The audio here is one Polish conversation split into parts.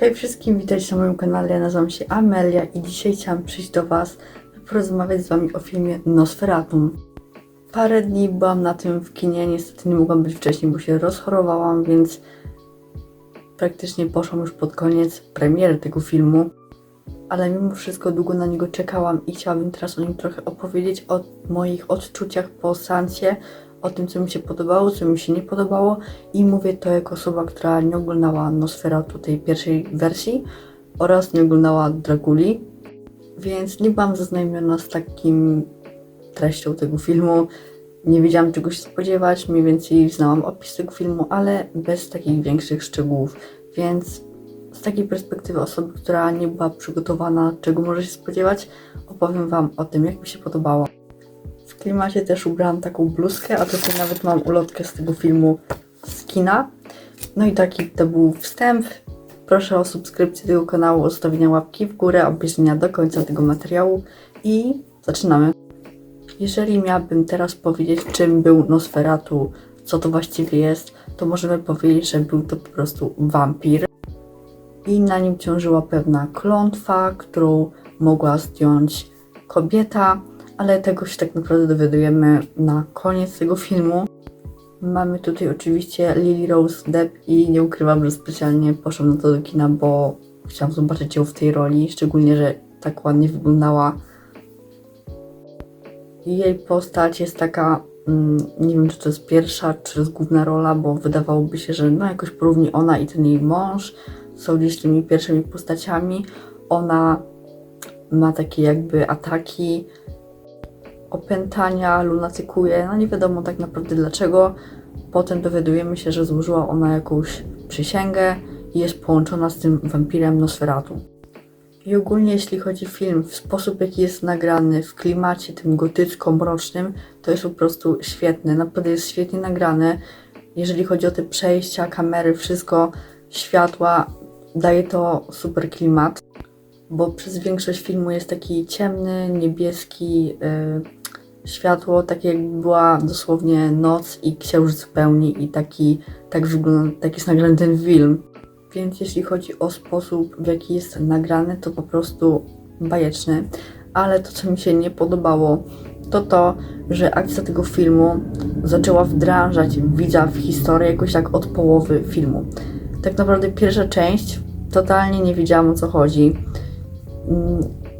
Hej wszystkim, witajcie na moim kanale, ja nazywam się Amelia i dzisiaj chciałam przyjść do Was, by porozmawiać z Wami o filmie Nosferatum. Parę dni byłam na tym w kinie, niestety nie mogłam być wcześniej, bo się rozchorowałam, więc praktycznie poszłam już pod koniec premiery tego filmu. Ale mimo wszystko długo na niego czekałam i chciałabym teraz o nim trochę opowiedzieć, o moich odczuciach po seansie, o tym, co mi się podobało, co mi się nie podobało i mówię to jako osoba, która nie oglądała Nosferatu tej pierwszej wersji oraz nie oglądała Draguli, więc nie byłam zaznajomiona z takim treścią tego filmu. Nie wiedziałam czego się spodziewać, mniej więcej znałam opis tego filmu, ale bez takich większych szczegółów, więc z takiej perspektywy osoby, która nie była przygotowana, czego może się spodziewać, opowiem Wam o tym, jak mi się podobało. W klimacie też ubrałam taką bluzkę, a tutaj nawet mam ulotkę z tego filmu z kina. No i taki to był wstęp. Proszę o subskrypcję tego kanału, o zostawienie łapki w górę, obejrzenia do końca tego materiału i zaczynamy. Jeżeli miałabym teraz powiedzieć, czym był Nosferatu, co to właściwie jest, to możemy powiedzieć, że był to po prostu wampir. I na nim ciążyła pewna klątwa, którą mogła zdjąć kobieta, ale tego się tak naprawdę dowiadujemy na koniec tego filmu. Mamy tutaj oczywiście Lily Rose Depp i nie ukrywam, że specjalnie poszłam na to do kina, bo chciałam zobaczyć ją w tej roli, szczególnie, że tak ładnie wyglądała. Jej postać jest taka, mm, nie wiem czy to jest pierwsza, czy to jest główna rola, bo wydawałoby się, że no jakoś porówni ona i ten jej mąż są gdzieś tymi pierwszymi postaciami. Ona ma takie jakby ataki, opętania, lunatykuje, no nie wiadomo tak naprawdę dlaczego. Potem dowiadujemy się, że złożyła ona jakąś przysięgę i jest połączona z tym wampirem Nosferatu. I ogólnie jeśli chodzi o film, w sposób jaki jest nagrany, w klimacie tym gotycko-mrocznym, to jest po prostu świetny, naprawdę jest świetnie nagrany. Jeżeli chodzi o te przejścia, kamery, wszystko, światła, daje to super klimat, bo przez większość filmu jest taki ciemny, niebieski, yy, światło, takie jakby była dosłownie noc i księżyc w pełni i taki, tak wygląda, tak jest nagrany ten film. Więc jeśli chodzi o sposób, w jaki jest nagrany, to po prostu bajeczny. Ale to, co mi się nie podobało, to to, że akcja tego filmu zaczęła wdrażać widza w historię jakoś tak od połowy filmu. Tak naprawdę pierwsza część totalnie nie wiedziałam o co chodzi.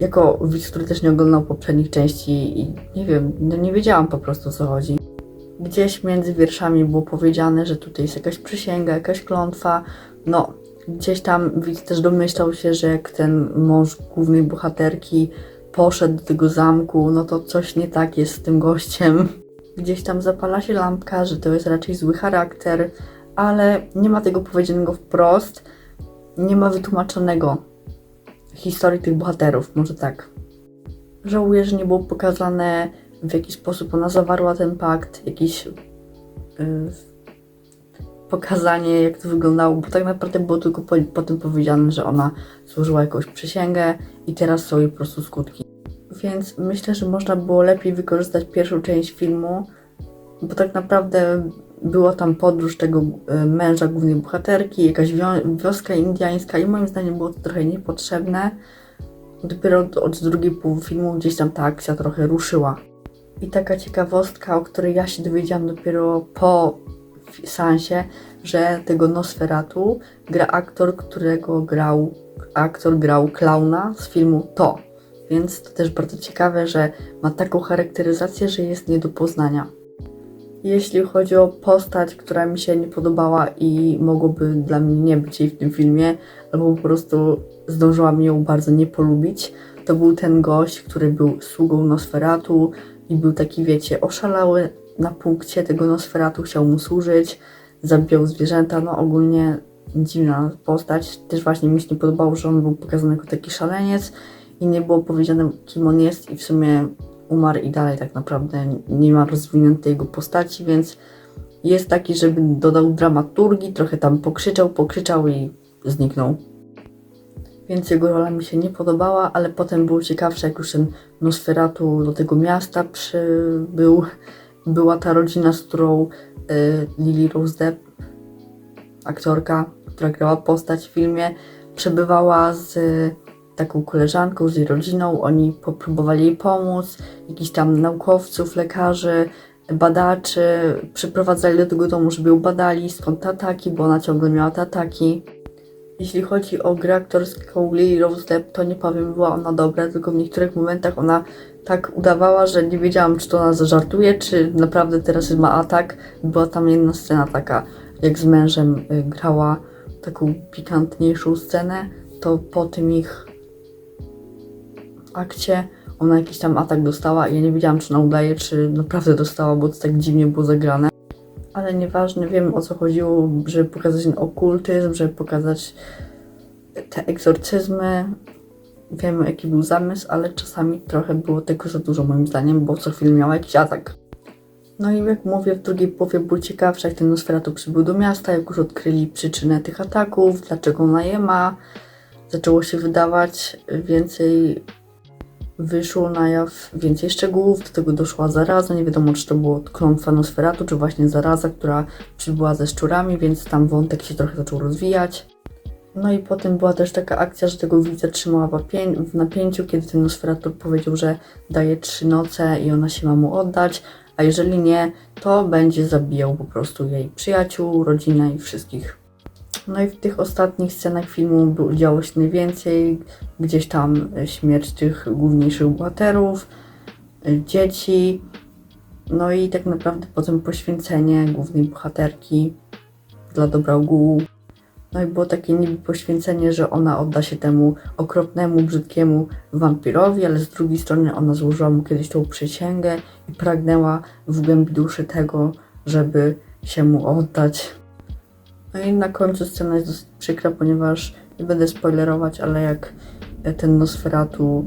Jako widz, który też nie oglądał poprzednich części i nie wiem, no nie wiedziałam po prostu o co chodzi. Gdzieś między wierszami było powiedziane, że tutaj jest jakaś przysięga, jakaś klątwa. No, gdzieś tam widz też domyślał się, że jak ten mąż głównej bohaterki poszedł do tego zamku, no to coś nie tak jest z tym gościem. Gdzieś tam zapala się lampka, że to jest raczej zły charakter, ale nie ma tego powiedzianego wprost, nie ma wytłumaczonego historii tych bohaterów, może tak. Żałuję, że nie było pokazane w jaki sposób ona zawarła ten pakt, jakiś yy, pokazanie, jak to wyglądało, bo tak naprawdę było tylko po, potem powiedziane, że ona złożyła jakąś przysięgę i teraz są jej po prostu skutki. Więc myślę, że można było lepiej wykorzystać pierwszą część filmu, bo tak naprawdę była tam podróż tego e, męża głównej bohaterki, jakaś wio- wioska indiańska i moim zdaniem było to trochę niepotrzebne. Dopiero od, drugiej połowy filmu gdzieś tam ta akcja trochę ruszyła. I taka ciekawostka, o której ja się dowiedziałam dopiero po seansie, że tego Nosferatu gra aktor, którego grał, aktor grał klauna z filmu To. Więc to też bardzo ciekawe, że ma taką charakteryzację, że jest nie do poznania. Jeśli chodzi o postać, która mi się nie podobała i mogłoby dla mnie nie być jej w tym filmie, albo po prostu zdążyłam ją bardzo nie polubić, to był ten gość, który był sługą Nosferatu i był taki, wiecie, oszalały na punkcie tego Nosferatu, chciał mu służyć, zabijał zwierzęta, no ogólnie dziwna postać. Też właśnie mi się nie podobało, że on był pokazany jako taki szaleniec i nie było powiedziane, kim on jest i w sumie umarł i dalej tak naprawdę nie ma rozwiniętej jego postaci, więc jest taki, żeby dodał dramaturgii, trochę tam pokrzyczał, pokrzyczał i zniknął. Więc jego rola mi się nie podobała, ale potem było ciekawsze, jak już ten Nosferatu do tego miasta przybył. Była ta rodzina, z którą y, Lily Rose Depp, aktorka, która grała postać w filmie, przebywała z taką koleżanką, z jej rodziną. Oni popróbowali jej pomóc, jakichś tam naukowców, lekarzy, badaczy przyprowadzali do tego domu, żeby ją badali, skąd te ataki, bo ona ciągle miała te ataki. Jeśli chodzi o grę aktorską Lily Rose Depp, to nie powiem, była ona dobra, tylko w niektórych momentach ona tak udawała, że nie wiedziałam, czy to ona zażartuje, czy naprawdę teraz ma atak. Była tam jedna scena taka, jak z mężem y, grała taką pikantniejszą scenę, to po tym ich akcie ona jakiś tam atak dostała i ja nie wiedziałam, czy ona udaje, czy naprawdę dostała, bo to tak dziwnie było zagrane. Ale nieważne, wiem o co chodziło, żeby pokazać ten okultyzm, żeby pokazać te egzorcyzmy. Wiemy jaki był zamysł, ale czasami trochę było tego za dużo moim zdaniem, bo co chwilę miała jakiś atak. No i jak mówię, w drugiej połowie było ciekawsze, jak ten Nosferatu przybył do miasta, jak już odkryli przyczynę tych ataków, dlaczego ona je ma. Zaczęło się wydawać więcej wyszło na jaw więcej szczegółów, do tego doszła zaraza, nie wiadomo czy to było klątwa Nosferatu, czy właśnie zaraza, która przybyła ze szczurami, więc tam wątek się trochę zaczął rozwijać. No i potem była też taka akcja, że tego widza trzymała w napię- w napięciu, kiedy ten Nosferatu powiedział, że daje trzy noce i ona się ma mu oddać, a jeżeli nie, to będzie zabijał po prostu jej przyjaciół, rodzinę i wszystkich. No i w tych ostatnich scenach filmu było- działo się najwięcej. Gdzieś tam e, śmierć tych główniejszych bohaterów, e, dzieci. No i tak naprawdę potem poświęcenie głównej bohaterki dla dobra ogółu. No i było takie niby poświęcenie, że ona odda się temu okropnemu, brzydkiemu wampirowi, ale z drugiej strony ona złożyła mu kiedyś tą przysięgę i pragnęła w głębi duszy tego, żeby się mu oddać. No i na końcu scena jest dosyć przykra, ponieważ nie będę spoilerować, ale jak ten Nosferatu.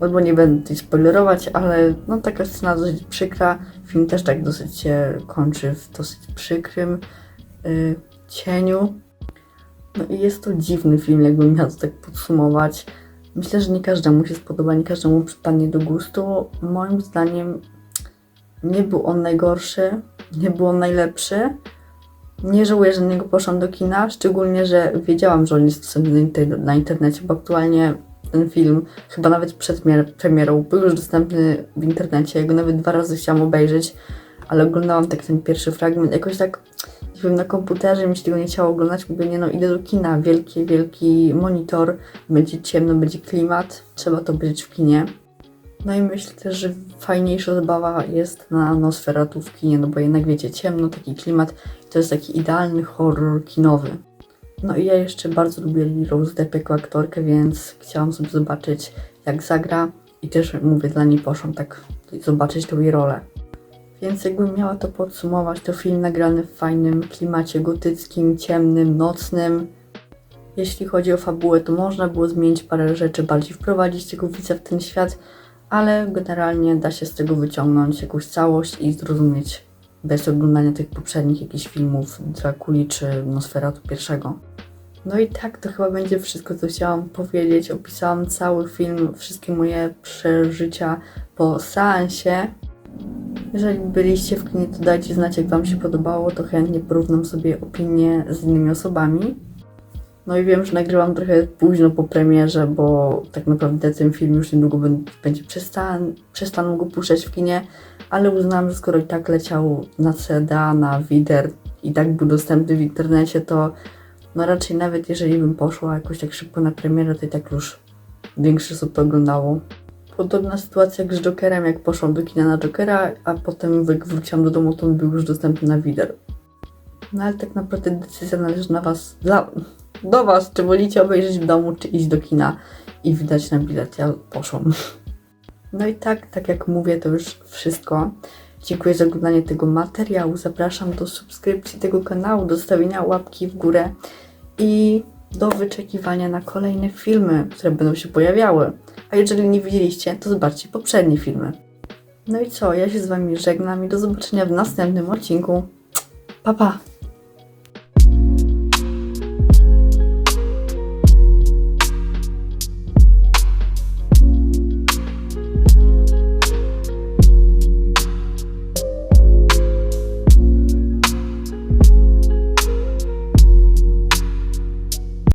Albo nie będę tutaj spoilerować, ale no taka scena dosyć przykra. Film też tak dosyć się kończy w dosyć przykrym y, cieniu. No i jest to dziwny film, jakbym miał to tak podsumować. Myślę, że nie każdemu się spodoba, nie każdemu przypadnie do gustu. Moim zdaniem nie był on najgorszy, nie był on najlepszy. Nie żałuję, że niego poszłam do kina, szczególnie, że wiedziałam, że on jest dostępny na inter- na internecie, bo aktualnie ten film, chyba nawet przed mier- premierą, był już dostępny w internecie. Ja go nawet dwa razy chciałam obejrzeć, ale oglądałam tak ten pierwszy fragment. Jakoś tak, nie wiem, na komputerze mi się tego nie chciało oglądać. Mówię, nie no, idę do kina, wielki, wielki monitor, będzie ciemno, będzie klimat, trzeba to obejrzeć w kinie. No i myślę też, że fajniejsza zabawa jest na Nosferatu w kinie, no bo jednak wiecie, ciemno, taki klimat, to jest taki idealny horror kinowy. No i ja jeszcze bardzo lubię Rose Depp jako aktorkę, więc chciałam sobie zobaczyć jak zagra i też mówię, dla niej poszłam tak zobaczyć tą jej rolę. Więc jakbym miała to podsumować, to film nagrany w fajnym klimacie gotyckim, ciemnym, nocnym. Jeśli chodzi o fabułę, to można było zmienić parę rzeczy, bardziej wprowadzić tego widza w ten świat, ale generalnie da się z tego wyciągnąć jakąś całość i zrozumieć bez oglądania tych poprzednich jakichś filmów Drakuli czy Nosferatu pierwszego. No i tak to chyba będzie wszystko, co chciałam powiedzieć. Opisałam cały film, wszystkie moje przeżycia po seansie. Jeżeli byliście w kinie, to dajcie znać, jak Wam się podobało, to chętnie porównam sobie opinie z innymi osobami. No i wiem, że nagrywam trochę późno po premierze, bo tak naprawdę ten film już niedługo bę- będzie przestan przestaną go puszczać w kinie, ale uznałam, że skoro i tak leciał na CDA, na Wider i tak był dostępny w internecie, to no raczej nawet jeżeli bym poszła jakoś tak szybko na premierę, to i tak już większy osób oglądało. Podobna sytuacja jak z Jokerem, jak poszłam do kina na Jokera, a potem jak wróciłam do domu, to on był już dostępny na Wider. No ale tak naprawdę decyzja należy na was, dla, do was, czy wolicie obejrzeć w domu, czy iść do kina i wydać na bilet. Ja poszłam. No i tak, tak jak mówię, to już wszystko. Dziękuję za oglądanie tego materiału. Zapraszam do subskrypcji tego kanału, do stawienia łapki w górę i do wyczekiwania na kolejne filmy, które będą się pojawiały. A jeżeli nie widzieliście, to zobaczcie poprzednie filmy. No i co, ja się z Wami żegnam i do zobaczenia w następnym odcinku. Pa, pa!